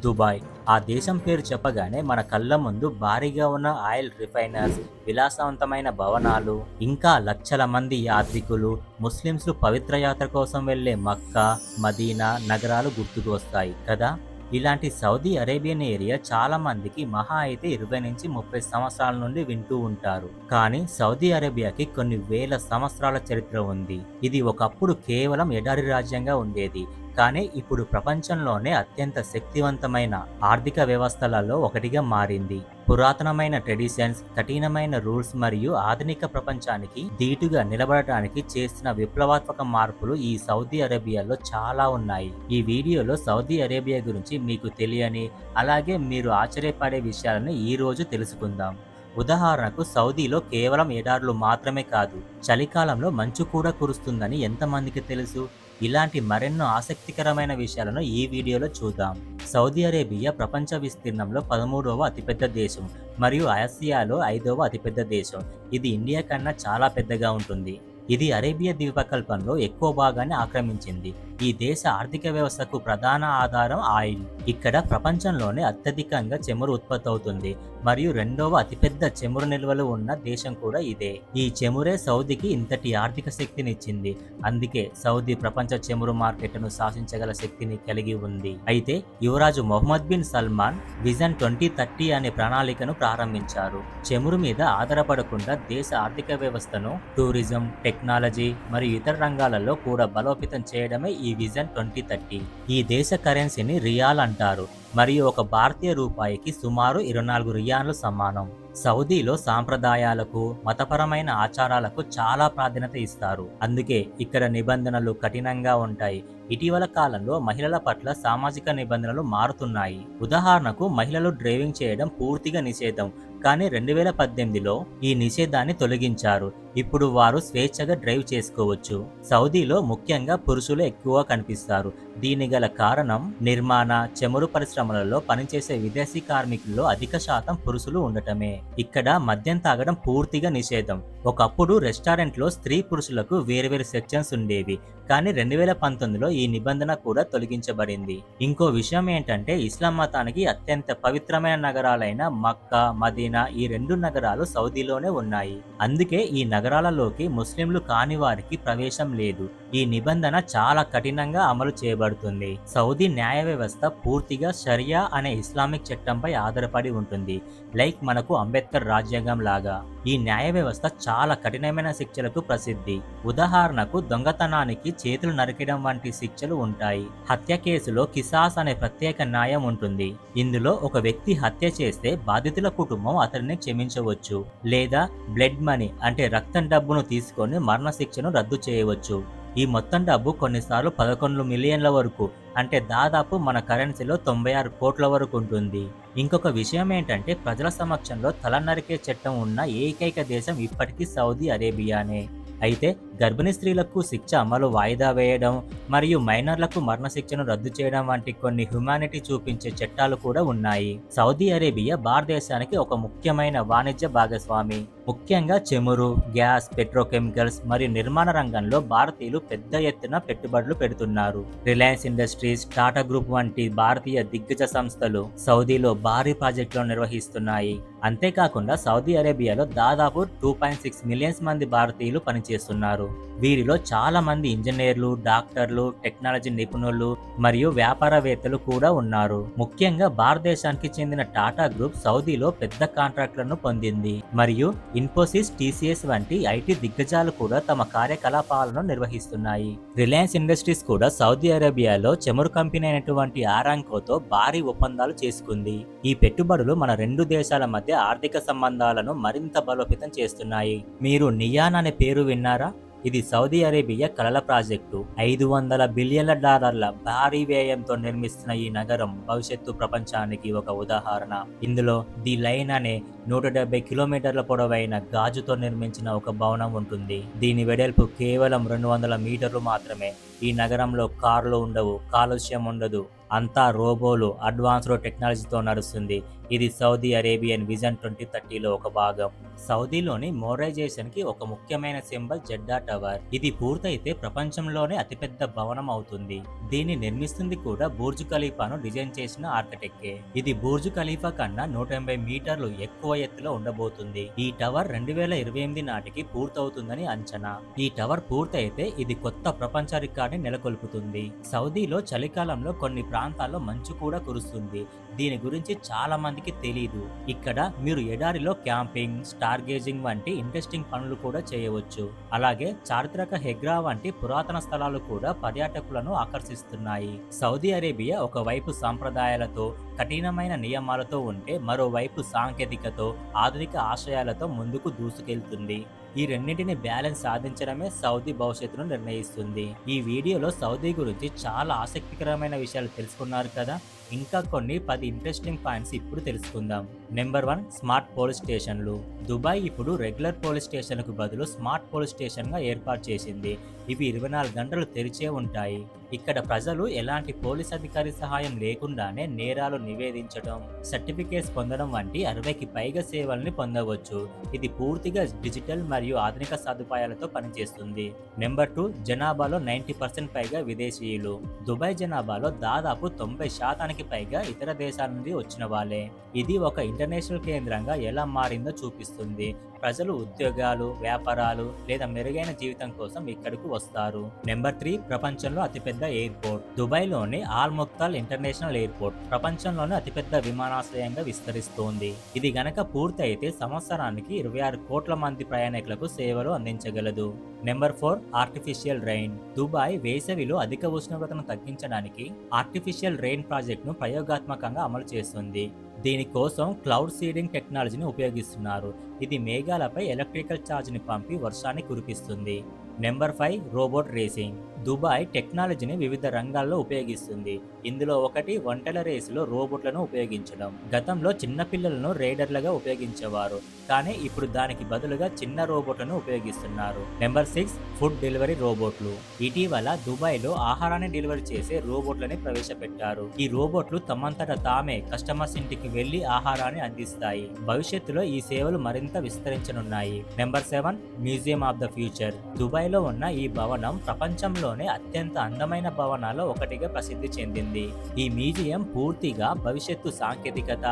Dubai. ఆ దేశం పేరు చెప్పగానే మన కళ్ళ ముందు భారీగా ఉన్న ఆయిల్ రిఫైనర్స్ విలాసవంతమైన భవనాలు ఇంకా లక్షల మంది యాత్రికులు ముస్లింలు పవిత్ర యాత్ర కోసం వెళ్ళే మక్కా మదీనా నగరాలు గుర్తుకు వస్తాయి కదా? ఇలాంటి సౌదీ అరేబియన్ ఏరియా చాలా మందికి మహా అయితే ఇరవై నుంచి ముప్పై సంవత్సరాల నుండి వింటూ ఉంటారు. కానీ సౌదీ అరేబియాకి కొన్ని వేల సంవత్సరాల చరిత్ర ఉంది. ఇది ఒకప్పుడు కేవలం ఎడారి రాజ్యంగా ఉండేది. కానీ ఇప్పుడు ప్రపంచంలోనే అత్యంత శక్తివంతమైన ఆర్థిక వ్యవస్థలలో ఒకటిగా మారింది. పురాతనమైన ట్రెడిషన్స్ కఠినమైన రూల్స్ మరియు ఆధునిక ప్రపంచానికి ధీటుగా నిలబడటానికి చేసిన విప్లవాత్మక మార్పులు ఈ సౌదీ అరేబియాలో చాలా ఉన్నాయి. ఈ వీడియోలో సౌదీ అరేబియా గురించి మీకు తెలియని అలాగే మీరు ఆశ్చర్యపడే విషయాలను ఈ రోజు తెలుసుకుందాం. ఉదాహరణకు సౌదీలో కేవలం ఎడారులు మాత్రమే కాదు చలికాలంలో మంచు కూడా కురుస్తుందని ఎంతమందికి తెలుసు? ఇలాంటి మరెన్నో ఆసక్తికరమైన విషయాలను ఈ వీడియోలో చూద్దాం. సౌదీ అరేబియా ప్రపంచ విస్తీర్ణంలో పదమూడవ అతిపెద్ద దేశం మరియు ఆసియాలో ఐదవ అతిపెద్ద దేశం. ఇది ఇండియా కన్నా చాలా పెద్దగా ఉంటుంది. ఇది అరేబియా ద్వీపకల్పంలో ఎక్కువ భాగాన్ని ఆక్రమించింది. ఈ దేశ ఆర్థిక వ్యవస్థకు ప్రధాన ఆధారం ఆయిల్. ఇక్కడ ప్రపంచంలోనే అత్యధికంగా చెమురు ఉత్పత్తి అవుతుంది మరియు రెండవ అతిపెద్ద చెమురు నిల్వలు ఉన్న దేశం కూడా ఇదే. ఈ చెమురే సౌదీకి ఇంతటి ఆర్థిక శక్తినిచ్చింది. అందుకే సౌదీ ప్రపంచ చెమురు మార్కెట్ను శాసించగల శక్తిని కలిగి ఉంది. అయితే యువరాజు Mohammed bin Salman vision twenty thirty అనే ప్రణాళికను ప్రారంభించారు. చెమురు మీద ఆధారపడకుండా దేశ ఆర్థిక వ్యవస్థను టూరిజం టెక్ టెక్నాలజీ మరియు ఇతర రంగాలలో కూడా బలోపేతం చేయడమే ఈ విజన్ ట్వంటీ థర్టీ. ఈ దేశ కరెన్సీని రియాల్ అంటారు మరియు ఒక భారతీయ రూపాయికి సుమారు ఇరవై నాలుగు రియాన్లు సమానం. సౌదీలో సాంప్రదాయాలకు మతపరమైన ఆచారాలకు చాలా ప్రాధాన్యత ఇస్తారు. అందుకే ఇక్కడ నిబంధనలు కఠినంగా ఉంటాయి. ఇటీవల కాలంలో మహిళల పట్ల సామాజిక నిబంధనలు మారుతున్నాయి. ఉదాహరణకు మహిళలు డ్రైవింగ్ చేయడం పూర్తిగా నిషేధం. కానీ రెండు వేల పద్దెనిమిదిలో ఈ నిషేధాన్ని తొలగించారు. ఇప్పుడు వారు స్వేచ్ఛగా డ్రైవ్ చేసుకోవచ్చు. సౌదీలో ముఖ్యంగా పురుషులు ఎక్కువ కనిపిస్తారు. దీని గల కారణం నిర్మాణ చమురు పరిశ్రమలలో పనిచేసే విదేశీ కార్మికుల్లో అధిక శాతం పురుషులు ఉండటమే. ఇక్కడ మద్యం తాగడం పూర్తిగా నిషేధం. ఒకప్పుడు రెస్టారెంట్లో స్త్రీ పురుషులకు వేరువేరు సెక్షన్స్ ఉండేవి. కానీ రెండు వేల పంతొమ్మిదిలో ఈ ఈ నిబంధన కూడా తొలగించబడింది. ఇంకో విషయం ఏంటంటే ఇస్లాం మతానికి అత్యంత పవిత్రమైన నగరాలైన మక్కా మదీనా ఈ రెండు నగరాలు సౌదీలోనే ఉన్నాయి. అందుకే ఈ నగరాలలోకి ముస్లింలు కాని వారికి ప్రవేశం లేదు. ఈ నిబంధన చాలా కఠినంగా అమలు చేయబడుతుంది. సౌదీ న్యాయ వ్యవస్థ పూర్తిగా షరియా అనే ఇస్లామిక్ చట్టంపై ఆధారపడి ఉంటుంది. లైక్ మనకు అంబేద్కర్ రాజ్యాంగం లాగా. ఈ న్యాయ వ్యవస్థ చాలా కఠినమైన శిక్షలకు ప్రసిద్ధి. ఉదాహరణకు దొంగతనానికి చేతులు నరికడం వంటి శిక్షలు ఉంటాయి. హత్య కేసులో కిసాస్ అనే ప్రత్యేక న్యాయం ఉంటుంది. ఇందులో ఒక వ్యక్తి హత్య చేస్తే బాధితుల కుటుంబం అతడిని క్షమించవచ్చు. లేదా బ్లడ్ మనీ అంటే రక్తం డబ్బును తీసుకొని మరణశిక్షను రద్దు చేయవచ్చు. ఈ మొత్తం డబ్బు కొన్నిసార్లు పదకొండు మిలియన్ల వరకు అంటే దాదాపు మన కరెన్సీలో తొంభై ఆరు కోట్ల వరకు ఉంటుంది. ఇంకొక విషయం ఏంటంటే ప్రజల సమక్షంలో తల నరికే చట్టం ఉన్న ఏకైక దేశం ఇప్పటికీ సౌదీ అరేబియానే. అయితే గర్భిణీ స్త్రీలకు శిక్ష అమలు వాయిదా వేయడం మరియు మైనర్లకు మరణశిక్షను రద్దు చేయడం వంటి కొన్ని హ్యుమానిటీ చూపించే చట్టాలు కూడా ఉన్నాయి. సౌదీ అరేబియా భారతదేశానికి ఒక ముఖ్యమైన వాణిజ్య భాగస్వామి. ముఖ్యంగా చెమురు గ్యాస్ పెట్రోకెమికల్స్ మరియు నిర్మాణ రంగంలో భారతీయులు పెద్ద ఎత్తున పెట్టుబడులు పెడుతున్నారు. రిలయన్స్ ఇండస్ట్రీస్ టాటా గ్రూప్ వంటి భారతీయ దిగ్గజ సంస్థలు సౌదీలో భారీ ప్రాజెక్టులను నిర్వహిస్తున్నాయి. అంతేకాకుండా సౌదీ అరేబియాలో దాదాపు టూ పాయింట్ సిక్స్ మిలియన్స్ మంది భారతీయులు పనిచేస్తున్నారు. వీరిలో చాలా మంది ఇంజనీర్లు డాక్టర్లు టెక్నాలజీ నిపుణులు మరియు వ్యాపారవేత్తలు కూడా ఉన్నారు. ముఖ్యంగా భారతదేశానికి చెందిన టాటా గ్రూప్ సౌదీలో పెద్ద కాంట్రాక్టులను పొందింది. మరియు ఇన్ఫోసిస్ టీసీఎస్ వంటి ఐటీ దిగ్గజాలు కూడా తమ కార్యకలాపాలను నిర్వహిస్తున్నాయి. రిలయన్స్ ఇండస్ట్రీస్ కూడా సౌదీ అరేబియాలో చమురు కంపెనీ అయినటువంటి ఆరాంకోతో భారీ ఒప్పందాలు చేసుకుంది. ఈ పెట్టుబడులు మన రెండు దేశాల మధ్య ఆర్థిక సంబంధాలను మరింత బలోపేతం చేస్తున్నాయి. మీరు నియాన్ అనే పేరు విన్నారా? ఇది సౌదీ అరేబియా కళల ప్రాజెక్టు. ఐదు వందల బిలియన్ల డాలర్ల భారీ వ్యయంతో నిర్మిస్తున్న ఈ నగరం భవిష్యత్తు ప్రపంచానికి ఒక ఉదాహరణ. ఇందులో ది లైన్ అనే నూట డెబ్బై కిలోమీటర్ల పొడవైన గాజుతో నిర్మించిన ఒక భవనం ఉంటుంది. దీని వెడల్పు కేవలం రెండు వందల మీటర్లు మాత్రమే. ఈ నగరంలో కార్లు ఉండవు కాలుష్యం ఉండదు అంతా రోబోలు అడ్వాన్స్డ్ టెక్నాలజీతో నడుస్తుంది. ఇది సౌదీ అరేబియన్ విజన్ ట్వంటీ థర్టీలో ఒక భాగం. సౌదీలోని మోరైజేషన్కి ఒక ముఖ్యమైన సింబల్ జెడ్డా టవర్. ఇది పూర్తయితే ప్రపంచంలోనే అతిపెద్ద భవనం అవుతుంది. దీన్ని నిర్మిస్తుంది కూడా బూర్జు ఖలీఫాను డిజైన్ చేసిన ఆర్కిటెక్టే. ఇది బూర్జు ఖలీఫా కన్నా నూట ఎనభై మీటర్లు ఎక్కువ ఎత్తులో ఉండబోతుంది. ఈ టవర్ రెండు వేల ఇరవై ఎనిమిది నాటికి పూర్తవుతుందని అంచనా. ఈ టవర్ పూర్తయితే ఇది కొత్త ప్రపంచ రికార్డుని నెలకొల్పుతుంది. సౌదీలో చలికాలంలో కొన్ని ప్రాంతాల్లో మంచు కూడా కురుస్తుంది. దీని గురించి చాలా మందికి తెలియదు ఇక్కడ మీరు ఎడారిలో క్యాంపింగ్ స్టార్ గేజింగ్ వంటి ఇంట్రెస్టింగ్ పనులు కూడా చేయవచ్చు. అలాగే చారిత్రక హెగ్రా వంటి పురాతన స్థలాలు కూడా పర్యాటకులను ఆకర్షిస్తున్నాయి. సౌదీ అరేబియా ఒకవైపు సాంప్రదాయాలతో కఠినమైన నియమాలతో ఉంటే మరోవైపు సాంకేతికతో ఆధునిక ఆశయాలతో ముందుకు దూసుకెళ్తుంది. ఈ రెండింటిని బ్యాలెన్స్ సాధించడమే సౌదీ భవిష్యత్తును నిర్ణయిస్తుంది. ఈ వీడియోలో సౌదీ గురించి చాలా ఆసక్తికరమైన విషయాలు తెలుసుకున్నారు కదా. ఇంకా కొన్ని పది ఇంట్రెస్టింగ్ పాయింట్స్ ఇప్పుడు తెలుసుకుందాం. నెంబర్ వన్ స్మార్ట్ పోలీస్ స్టేషన్లు దుబాయ్ ఇప్పుడు రెగ్యులర్ పోలీస్ స్టేషన్లకు బదులు స్మార్ట్ పోలీస్ స్టేషన్గా ఏర్పాటు చేసింది. ఇవి ఇరవై నాలుగు గంటలు తెరిచే ఉంటాయి. ఇక్కడ ప్రజలు ఎలాంటి పోలీస్ అధికారి సహాయం లేకుండానే నేరాలు నివేదించడం సర్టిఫికేట్స్ పొందడం వంటి అరవైకి పైగా సేవల్ని పొందవచ్చు. ఇది పూర్తిగా డిజిటల్ మరియు ఆధునిక సదుపాయాలతో పనిచేస్తుంది. నెంబర్ టూ జనాభాలో నైంటీ పర్సెంట్ పైగా విదేశీయులు. దుబాయ్ జనాభాలో దాదాపు తొంభై శాతానికి పైగా ఇతర దేశాల నుండి వచ్చిన వాళ్ళే. ఇది ఒక ఇంటర్నేషనల్ కేంద్రంగా ఎలా మారిందో చూపిస్తుంది. ప్రజలు ఉద్యోగాలు వ్యాపారాలు లేదా మెరుగైన జీవితం కోసం ఇక్కడకు వస్తారు. నెంబర్ త్రీ ప్రపంచంలో అతిపెద్ద ఎయిర్పోర్ట్. దుబాయ్లోని ఆల్ ఇంటర్నేషనల్ ఎయిర్పోర్ట్ ప్రపంచంలోనే అతిపెద్ద విమానాశ్రయంగా విస్తరిస్తోంది. ఇది గనక పూర్తి అయితే సంవత్సరానికి ఇరవై ఆరు కోట్ల మంది ప్రయాణికులకు సేవలు అందించగలదు. Number four artificial rain. Dubai వేసవిలో అధిక ఉష్ణోగ్రతను తగ్గించడానికి ఆర్టిఫిషియల్ రెయిన్ ప్రాజెక్ట్ను ప్రయోగాత్మకంగా అమలు చేస్తుంది. దీనికోసం క్లౌడ్ సీడింగ్ టెక్నాలజీని ఉపయోగిస్తున్నారు. ఇది మేఘాలపై ఎలక్ట్రికల్ ఛార్జ్ని పంపి వర్షాన్ని కురిపిస్తుంది. Number five robot racing. Dubai టెక్నాలజీని వివిధ రంగాల్లో ఉపయోగిస్తుంది. ఇందులో ఒకటి వంటల రేసులో రోబోట్లను ఉపయోగించడం. గతంలో చిన్నపిల్లలను రైడర్లుగా ఉపయోగించేవారు. కానీ ఇప్పుడు దానికి బదులుగా చిన్న రోబోట్లను ఉపయోగిస్తున్నారు. నెంబర్ సిక్స్ ఫుడ్ డెలివరీ రోబోట్లు. ఇటీవల దుబాయ్లో ఆహారాన్ని డెలివరీ చేసే రోబోట్లని ప్రవేశపెట్టారు. ఈ రోబోట్లు తమంతట తామే కస్టమర్స్ ఇంటికి వెళ్ళి ఆహారాన్ని అందిస్తాయి. భవిష్యత్తులో ఈ సేవలు మరింత విస్తరించనున్నాయి. Number seven museum of the future. దుబాయ్లో ఉన్న ఈ భవనం ప్రపంచంలో ప్రపంచంలోనే అత్యంత అందమైన భవనాల్లో ఒకటిగా ప్రసిద్ధి చెందింది. ఈ మ్యూజియం పూర్తిగా భవిష్యత్తు సాంకేతికత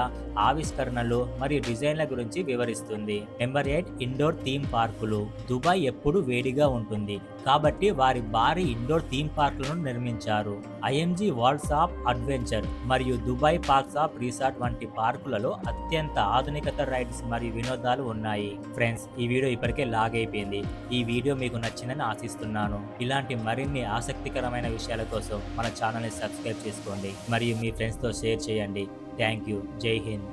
ఆవిష్కరణలు మరియు డిజైన్ల గురించి వివరిస్తుంది. నెంబర్ ఎయిట్ ఇండోర్ థీమ్ పార్కులు. దుబాయ్ ఎప్పుడు వేడిగా ఉంటుంది. కాబట్టి వారి భారీ ఇండోర్ థీమ్ పార్కులను నిర్మించారు. ఐఎంజీ వరల్డ్స్ ఆఫ్ అడ్వెంచర్ మరియు దుబాయ్ పార్క్స్ ఆఫ్ రిసార్ట్ వంటి పార్కులలో అత్యంత ఆధునికత రైడ్స్ మరియు వినోదాలు ఉన్నాయి. ఫ్రెండ్స్ ఈ వీడియో ఇప్పటికే లాగ్ అయిపోయింది. ఈ వీడియో మీకు నచ్చిందని ఆశిస్తున్నాను. ఇలాంటి మరిన్ని ఆసక్తికరమైన విషయాల కోసం మన ఛానల్ని సబ్స్క్రైబ్ చేసుకోండి. మరియు మీ ఫ్రెండ్స్తో షేర్ చేయండి. Thank you. జై హింద్.